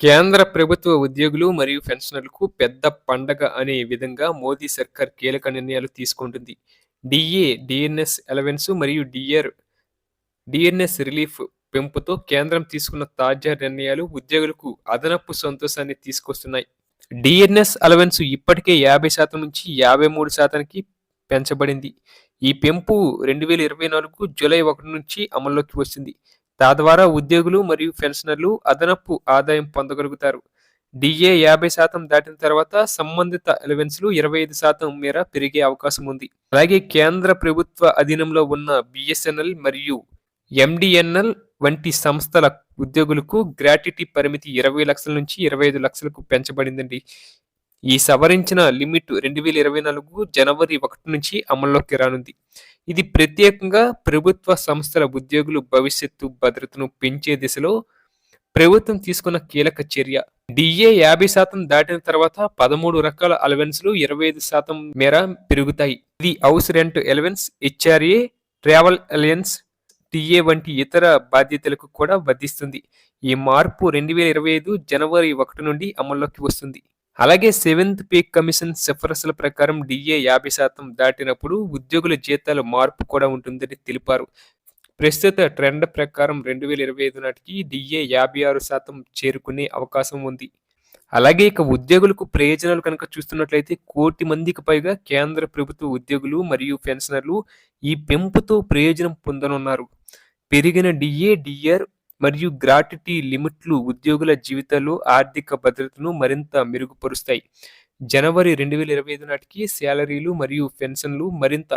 కేంద్ర ప్రభుత్వ ఉద్యోగులు మరియు పెన్షనర్లకు పెద్ద పండగ అనే విధంగా మోదీ సర్కార్ కీలక నిర్ణయాలు తీసుకుంటుంది. D A D N S allowance మరియు D R D N S relief పెంపుతో కేంద్రం తీసుకున్న తాజా నిర్ణయాలు ఉద్యోగులకు అదనపు సంతోషాన్ని తీసుకొస్తున్నాయి. డిఎన్ఎస్ అలవెన్స్ ఇప్పటికే యాభై శాతం నుంచి యాభై మూడు శాతానికి పెంచబడింది. ఈ పెంపు రెండు వేల ఇరవై నాలుగు జూలై ఒకటి నుంచి అమల్లోకి వచ్చింది తద్వారా ఉద్యోగులు మరియు పెన్షనర్లు అదనపు ఆదాయం పొందగలుగుతారు. డిఏ యాభై శాతం దాటిన తర్వాత సంబంధిత అలవెన్స్లు ఇరవై ఐదు శాతం మేర పెరిగే అవకాశం ఉంది. అలాగే కేంద్ర ప్రభుత్వ అధీనంలో ఉన్న బిఎస్ఎన్ఎల్ మరియు ఎండిఎన్ఎల్ వంటి సంస్థల ఉద్యోగులకు గ్రాట్యుటీ పరిమితి ఇరవై లక్షల నుంచి ఇరవై ఐదు లక్షలకు పెంచబడిందండి. ఈ సవరించిన లిమిట్ రెండు వేల ఇరవై నాలుగు జనవరి ఒకటి నుంచి అమల్లోకి రానుంది. ఇది ప్రత్యేకంగా ప్రభుత్వ సంస్థల ఉద్యోగులు భవిష్యత్తు భద్రతను పెంచే దిశలో ప్రభుత్వం తీసుకున్న కీలక చర్య. డిఏ యాభై శాతం దాటిన తర్వాత పదమూడు రకాల అలవెన్స్లు ఇరవై ఐదు శాతం మేర పెరుగుతాయి. ఇది house rent allowance H R A travel allowance T A వంటి ఇతర బాధ్యతలకు కూడా వర్ధిస్తుంది ఈ మార్పు రెండు వేల ఇరవై ఐదు జనవరి ఒకటి నుండి అమల్లోకి వస్తుంది. అలాగే సెవెంత్ పే కమిషన్ సిఫారసుల ప్రకారం డిఏ యాభై శాతం దాటినప్పుడు ఉద్యోగుల జీతాల మార్పు కూడా ఉంటుందని తెలిపారు. ప్రస్తుత ట్రెండ్ ప్రకారం రెండు వేల ఇరవై ఐదు నాటికి డిఏ యాభై ఆరు శాతం చేరుకునే అవకాశం ఉంది. అలాగే ఇక ఉద్యోగులకు ప్రయోజనాలు కనుక చూస్తున్నట్లయితే కోటి మందికి పైగా కేంద్ర ప్రభుత్వ ఉద్యోగులు మరియు పెన్షనర్లు ఈ పెంపుతో ప్రయోజనం పొందనున్నారు. పెరిగిన డిఏ డిఆర్ మరియు గ్రాట్యుటీ లిమిట్లు ఉద్యోగుల జీవితాల్లో ఆర్థిక భద్రతను మరింత మెరుగుపరుస్తాయి. జనవరి రెండు వేల ఇరవై ఐదు నాటికి శాలరీలు మరియు పెన్షన్లు మరింత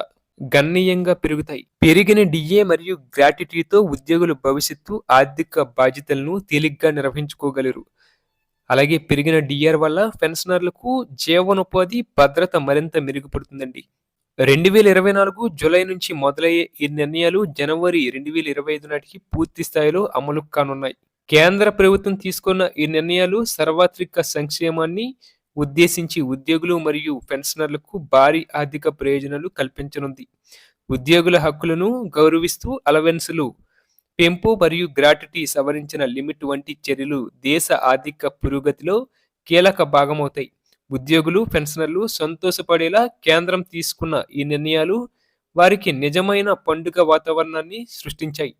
గణనీయంగా పెరుగుతాయి. పెరిగిన డిఏ మరియు గ్రాట్యుటీతో ఉద్యోగుల భవిష్యత్తు ఆర్థిక బాధ్యతలను తేలిగ్గా నిర్వహించుకోగలరు. అలాగే పెరిగిన డిఆర్ వల్ల పెన్షనర్లకు జీవనోపాధి భద్రత మరింత మెరుగుపడుతుందండి. రెండు వేల ఇరవై నాలుగు జూలై నుంచి మొదలయ్యే ఈ నిర్ణయాలు జనవరి రెండు వేల ఇరవై ఐదు నాటికి పూర్తి స్థాయిలో అమలు కానున్నాయి. కేంద్ర ప్రభుత్వం తీసుకున్న ఈ నిర్ణయాలు సర్వాత్రిక సంక్షేమాన్ని ఉద్దేశించి ఉద్యోగులు మరియు పెన్షనర్లకు భారీ ఆర్థిక ప్రయోజనాలు కల్పించనుంది. ఉద్యోగుల హక్కులను గౌరవిస్తూ అలవెన్సులు పెంపు మరియు గ్రాట్యుటీ సవరించిన లిమిట్ వంటి చర్యలు దేశ ఆర్థిక పురోగతిలో కీలక భాగమవుతాయి. ఉద్యోగులు పెన్షనర్లు సంతోషపడేలా కేంద్రం తీసుకున్న ఈ నిర్ణయాలు వారికి నిజమైన పండుగ వాతావరణాన్ని సృష్టించాయి.